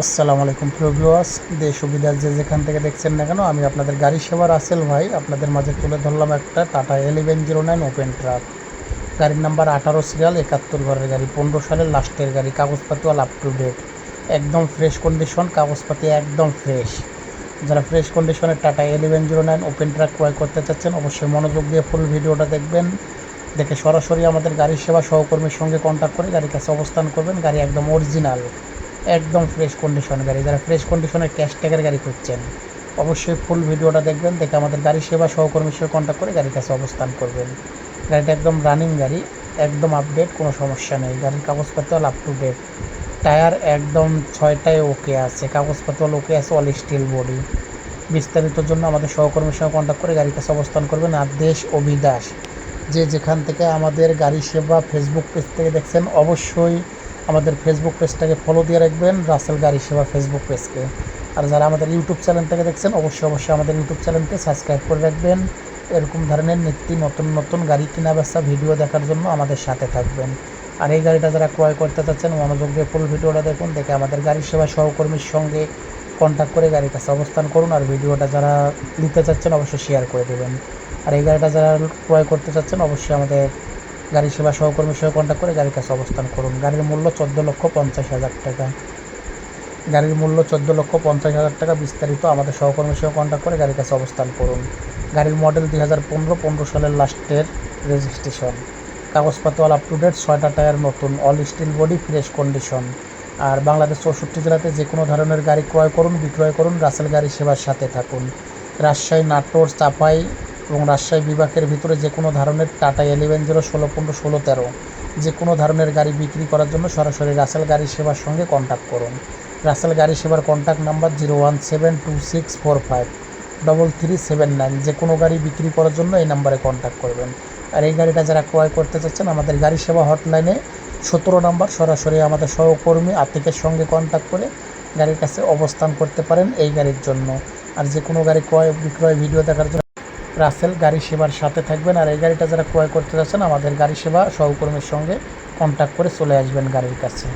আসসালামু আলাইকুম প্রিভিউয়ার্স দেশ সুবিধার যে যেখান থেকে দেখছেন না কেন, আমি আপনাদের গাড়ি সেবার আসেল ভাই। আপনাদের মাঝে তুলে ধরলাম একটা Tata eleven zero nine open truck. গাড়ির নাম্বার আঠারো সিরিয়াল একাত্তর ঘরের গাড়ি, পনেরো সালের লাস্টের গাড়ি, কাগজপাতি অল আপ টু ডেট একদম ফ্রেশ কন্ডিশন কাগজপাতি একদম ফ্রেশ যারা ফ্রেশ কন্ডিশনের Tata eleven zero nine open truck ক্রয় করতে চাচ্ছেন, অবশ্যই মনোযোগ দিয়ে ফুল ভিডিওটা দেখবেন। দেখে সরাসরি আমাদের গাড়ির সেবা সহকর্মীর সঙ্গে কন্ট্যাক্ট করে গাড়ির কাছে অবস্থান করবেন। গাড়ি একদম অরিজিনাল একদম ফ্রেশ কন্ডিশন গাড়ি। যারা ফ্রেশ কন্ডিশনের ক্যাশ ট্যাগের গাড়ি খুঁজছেন, অবশ্যই ফুল ভিডিওটা দেখবেন, দেখে আমাদের গাড়ি সেবা সহকর্মীর সঙ্গে কন্ট্যাক্ট করে গাড়ির কাছে অবস্থান করবেন। গাড়িটা একদম রানিং গাড়ি, একদম আপডেট কোনো সমস্যা নেই। গাড়ির কাগজপত্র আপ টু ডেট টায়ার একদম ছয়টায় ওকে আছে। কাগজপত্র ওকে আছে অল স্টিল বডি বিস্তারিত জন্য আমাদের সহকর্মীর সঙ্গে কন্ট্যাক্ট করে গাড়ির কাছে অবস্থান করবেন। আর দেশ ও বিদাস যে যেখান থেকে আমাদের গাড়ি সেবা ফেসবুক পেজ থেকে দেখছেন, অবশ্যই আমাদের ফেসবুক পেজটাকে ফলো দিয়ে রাখবেন রাসেল গাড়ি সেবা ফেসবুক পেজকে আর যারা আমাদের ইউটিউব চ্যানেল থেকে দেখছেন, অবশ্যই অবশ্যই আমাদের ইউটিউব চ্যানেলকে সাবস্ক্রাইব করে রাখবেন। এরকম ধরনের নিত্য নতুন নতুন গাড়ি কেনা বেচা ভিডিও দেখার জন্য আমাদের সাথে থাকবেন। আর এই গাড়িটা যারা ক্রয় করতে চাচ্ছেন, মনোযোগ দিয়ে ফুল ভিডিওটা দেখুন, দেখে আমাদের গাড়ি সেবা সহকর্মীর সঙ্গে কন্ট্যাক্ট করে গাড়ির কাছে অবস্থান করুন, আর ভিডিওটা যারা নিতে চাচ্ছেন, অবশ্যই শেয়ার করে দেবেন। আর এই গাড়িটা যারা ক্রয় করতে চাচ্ছেন, অবশ্যই আমাদের গাড়ি সেবা সহকর্মীর সঙ্গে কন্ট্যাক্ট করে গাড়ির কাছে অবস্থান করুন। গাড়ির মূল্য চোদ্দ লক্ষ পঞ্চাশ হাজার টাকা। গাড়ির মূল্য চোদ্দ লক্ষ পঞ্চাশ হাজার টাকা বিস্তারিত আমাদের সহকর্মীর সঙ্গে কন্ট্যাক্ট করে গাড়ির কাছে অবস্থান করুন। গাড়ির মডেল দুই হাজার পনেরো পনেরো সালের লাস্টের রেজিস্ট্রেশন কাগজপত্র অল আপ টু ডেট ছয়টা টায়ার নতুন all steel body fresh condition আর বাংলাদেশ চৌষট্টি জেলাতে যে কোনো ধরনের গাড়ি ক্রয় করুন, বিক্রয় করুন, রাসেল গাড়ি সেবার সাথে থাকুন। রাজশাহী, নাটোর, চাপাই এবং রাজশাহী বিভাগের ভিতরে যে কোনো ধরনের টাটা এলেভেন জিরো ষোলো পনেরো ষোলো তেরো, যে কোনো ধরনের গাড়ি বিক্রি করার জন্য সরাসরি রাসেল গাড়ি সেবার সঙ্গে কন্ট্যাক্ট করুন। রাসেল গাড়ি সেবার contact number zero one seven two six four five double three seven nine, যে কোনো গাড়ি বিক্রি করার জন্য এই নাম্বারে কন্ট্যাক্ট করবেন। আর এই গাড়িটা যারা ক্রয় করতে চাচ্ছেন, আমাদের গাড়ি সেবা হটলাইনে সতেরো নাম্বার সরাসরি আমাদের সহকর্মী আর্থিকের সঙ্গে কন্ট্যাক্ট করে গাড়ির কাছে অবস্থান করতে পারেন এই গাড়ির জন্য। আর যে কোনো গাড়ি ক্রয় বিক্রয় ভিডিও দেখার জন্য রাসেল গাড়ি সেবার সাথে থাকবেন আর এই গাড়িটা যারা ক্রয় করতে যাচ্ছেন, আমাদের গাড়ি সেবা সহকর্মীর সঙ্গে কন্ট্যাক্ট করে চলে আসবেন গাড়ির কাছে।